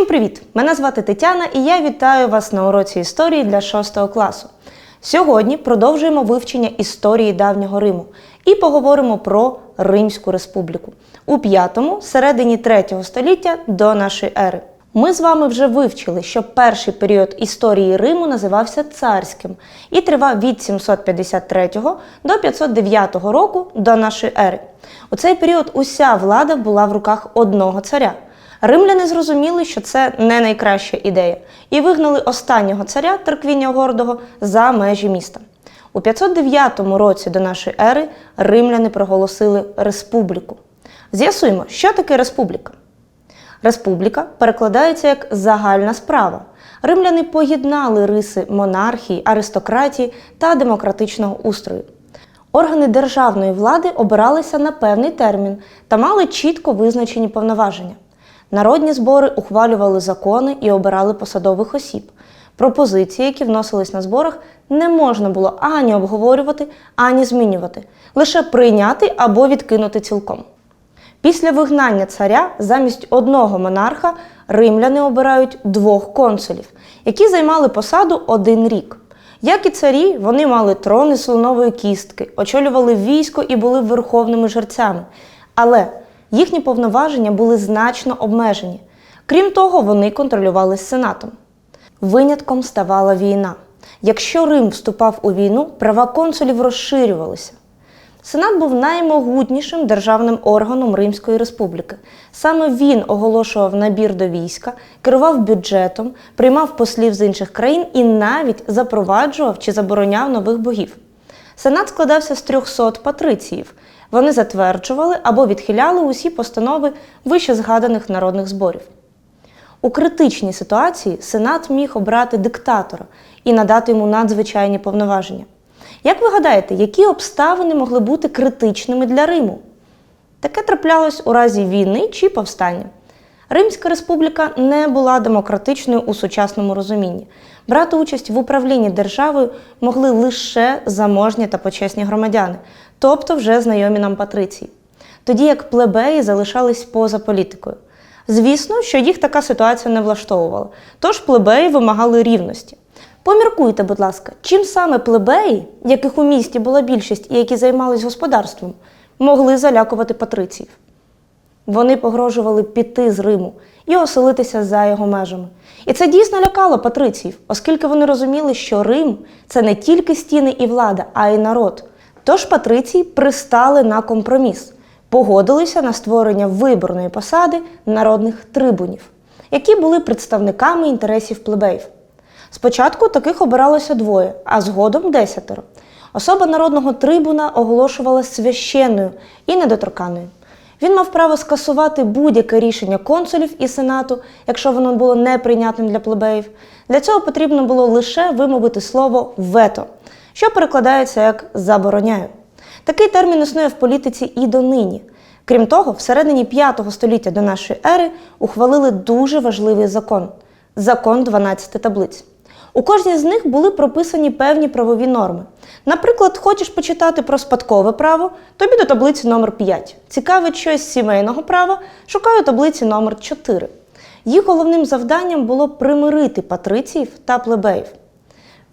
Всім привіт! Мене звати Тетяна і я вітаю вас на уроці історії для 6 класу. Сьогодні продовжуємо вивчення історії давнього Риму і поговоримо про Римську республіку у 5-му, середині 3 століття до нашої ери. Ми з вами вже вивчили, що перший період історії Риму називався царським і тривав від 753 до 509 року до нашої ери. У цей період уся влада була в руках одного царя. Римляни зрозуміли, що це не найкраща ідея, і вигнали останнього царя Тарквінія Гордого за межі міста. У 509 році до нашої ери римляни проголосили республіку. З'ясуємо, що таке республіка. Республіка перекладається як загальна справа. Римляни поєднали риси монархії, аристократії та демократичного устрою. Органи державної влади обиралися на певний термін та мали чітко визначені повноваження. Народні збори ухвалювали закони і обирали посадових осіб. Пропозиції, які вносились на зборах, не можна було ані обговорювати, ані змінювати, лише прийняти або відкинути цілком. Після вигнання царя замість одного монарха римляни обирають двох консулів, які займали посаду один рік. Як і царі, вони мали трони слонової кістки, очолювали військо і були верховними жерцями. Але їхні повноваження були значно обмежені. Крім того, вони контролювали сенатом. Винятком ставала війна. Якщо Рим вступав у війну, права консулів розширювалися. Сенат був наймогутнішим державним органом Римської республіки. Саме він оголошував набір до війська, керував бюджетом, приймав послів з інших країн і навіть запроваджував чи забороняв нових богів. Сенат складався з 300 патриціїв. Вони затверджували або відхиляли усі постанови вище згаданих народних зборів. У критичній ситуації Сенат міг обрати диктатора і надати йому надзвичайні повноваження. Як ви гадаєте, які обставини могли бути критичними для Риму? Таке траплялось у разі війни чи повстання. Римська республіка не була демократичною у сучасному розумінні. Брати участь в управлінні державою могли лише заможні та почесні громадяни, тобто вже знайомі нам патриції. Тоді як плебеї залишались поза політикою. Звісно, що їх така ситуація не влаштовувала, тож плебеї вимагали рівності. Поміркуйте, будь ласка, чим саме плебеї, яких у місті була більшість і які займались господарством, могли залякувати патриціїв? Вони погрожували піти з Риму і оселитися за його межами. І це дійсно лякало патриціїв, оскільки вони розуміли, що Рим це не тільки стіни і влада, а й народ. Тож патриції пристали на компроміс, погодилися на створення виборної посади народних трибунів, які були представниками інтересів плебеїв. Спочатку таких обиралося двоє, а згодом десятеро. Особа народного трибуна оголошувалася священною і недоторканою. Він мав право скасувати будь-яке рішення консулів і сенату, якщо воно було неприйнятним для плебеїв. Для цього потрібно було лише вимовити слово вето, що перекладається як забороняю. Такий термін існує в політиці і донині. Крім того, в середині 5 століття до нашої ери ухвалили дуже важливий закон закон 12 таблиць. У кожній з них були прописані певні правові норми. Наприклад, хочеш почитати про спадкове право, тобі до таблиці номер 5 Цікавить щось з сімейного права, шукаю таблиці номер 4 Їх головним завданням було примирити патриціїв та плебеїв.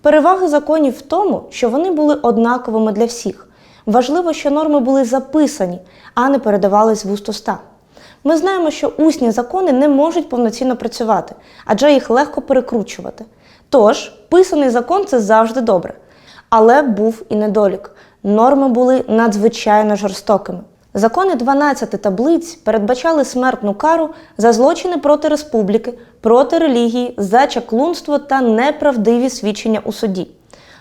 Переваги законів в тому, що вони були однаковими для всіх. Важливо, що норми були записані, а не передавались в уст уста. Ми знаємо, що усні закони не можуть повноцінно працювати, адже їх легко перекручувати. Тож, писаний закон це завжди добре. Але був і недолік. Норми були надзвичайно жорстокими. Закони 12 таблиць передбачали смертну кару за злочини проти республіки, проти релігії, за чаклунство та неправдиві свідчення у суді.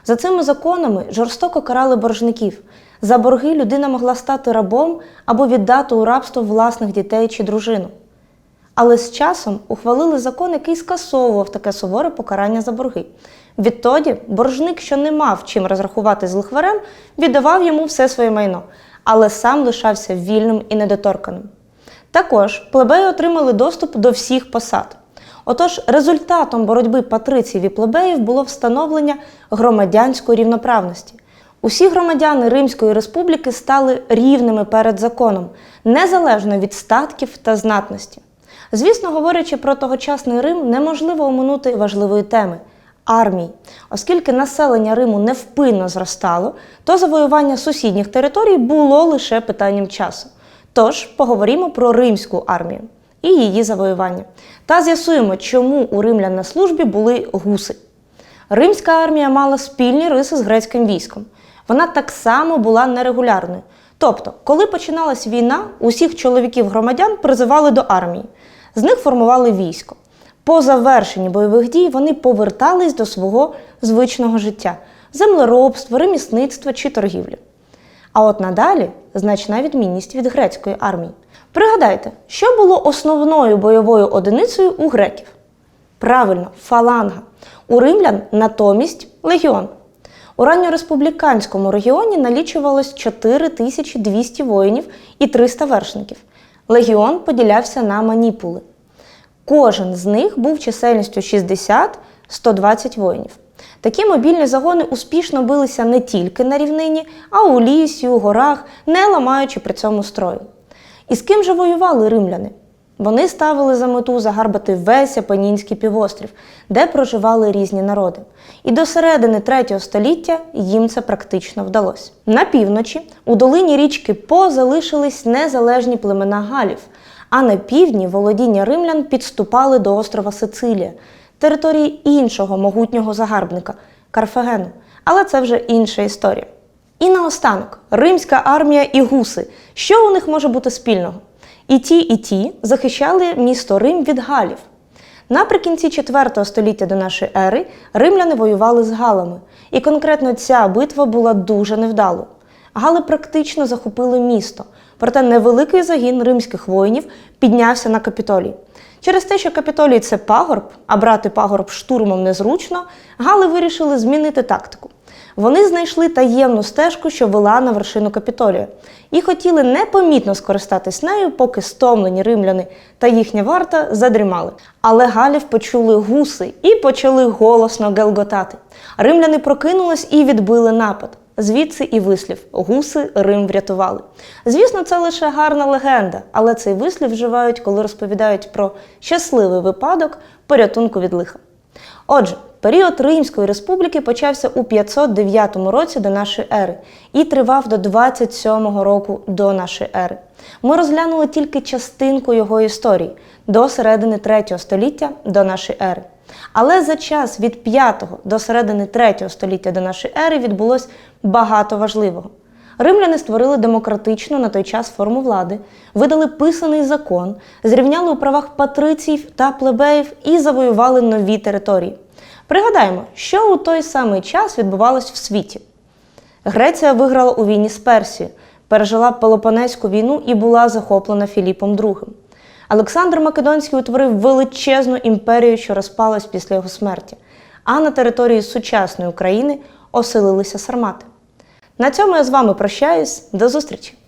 За цими законами жорстоко карали боржників. За борги людина могла стати рабом або віддати у рабство власних дітей чи дружину. Але з часом ухвалили закон, який скасовував таке суворе покарання за борги. Відтоді боржник, що не мав чим розрахувати з лихварем, віддавав йому все своє майно, але сам лишався вільним і недоторканим. Також плебеї отримали доступ до всіх посад. Отож, результатом боротьби патриціїв і плебеїв було встановлення громадянської рівноправності. Усі громадяни Римської республіки стали рівними перед законом, незалежно від статків та знатності. Звісно, говорячи про тогочасний Рим, неможливо оминути важливої теми армії. Оскільки населення Риму невпинно зростало, то завоювання сусідніх територій було лише питанням часу. Тож поговоримо про римську армію і її завоювання. Та з'ясуємо, чому у римлян на службі були гуси. Римська армія мала спільні риси з грецьким військом. Вона так само була нерегулярною. Тобто, коли починалась війна, усіх чоловіків громадян призивали до армії, з них формували військо. По завершенні бойових дій вони повертались до свого звичного життя землеробства, ремісництва чи торгівлі. А от надалі значна відмінність від грецької армії. Пригадайте, що було основною бойовою одиницею у греків? Правильно, фаланга. У римлян натомість легіон. У ранньореспубліканському регіоні налічувалось 4200 воїнів і 300 вершників. Легіон поділявся на маніпули. Кожен з них був чисельністю 60-120 воїнів. Такі мобільні загони успішно билися не тільки на рівнині, а у лісі, у горах, не ламаючи при цьому строю. І з ким же воювали римляни? Вони ставили за мету загарбати весь Апенінський півострів, де проживали різні народи. І до середини третього століття їм це практично вдалося. На півночі у долині річки По залишились незалежні племена галів, а на півдні володіння римлян підступали до острова Сицилія, території іншого могутнього загарбника Карфагену. Але це вже інша історія. І наостанок, римська армія і гуси. Що у них може бути спільного? І ті, і ті захищали місто Рим від галів. Наприкінці IV століття до нашої ери римляни воювали з галами, і конкретно ця битва була дуже невдалою. Гали практично захопили місто, проте невеликий загін римських воїнів піднявся на капітолій. Через те, що капітолій це пагорб, а брати пагорб штурмом незручно, гали вирішили змінити тактику. Вони знайшли таємну стежку, що вела на вершину капітолія, і хотіли непомітно скористатись нею, поки стомлені римляни та їхня варта задрімали. Але галів почули гуси і почали голосно гелготати. Римляни прокинулись і відбили напад. Звідси і вислів гуси Рим врятували. Звісно, це лише гарна легенда, але цей вислів вживають, коли розповідають про щасливий випадок порятунку від лиха. Отже, період Римської республіки почався у 509 році до нашої ери і тривав до 27 року до нашої ери. Ми розглянули тільки частинку його історії до середини 3 століття до нашої ери. Але за час від 5 до середини 3 століття до нашої ери відбулось багато важливого. Римляни створили демократичну на той час форму влади, видали писаний закон, зрівняли у правах патриців та плебеїв і завоювали нові території. Пригадаємо, що у той самий час відбувалось в світі. Греція виграла у війні з Персією, пережила Пелопонезьку війну і була захоплена Філіпом II. Олександр Македонський утворив величезну імперію, що розпалась після його смерті, а на території сучасної України оселилися сармати. На цьому я з вами прощаюсь. До зустрічі!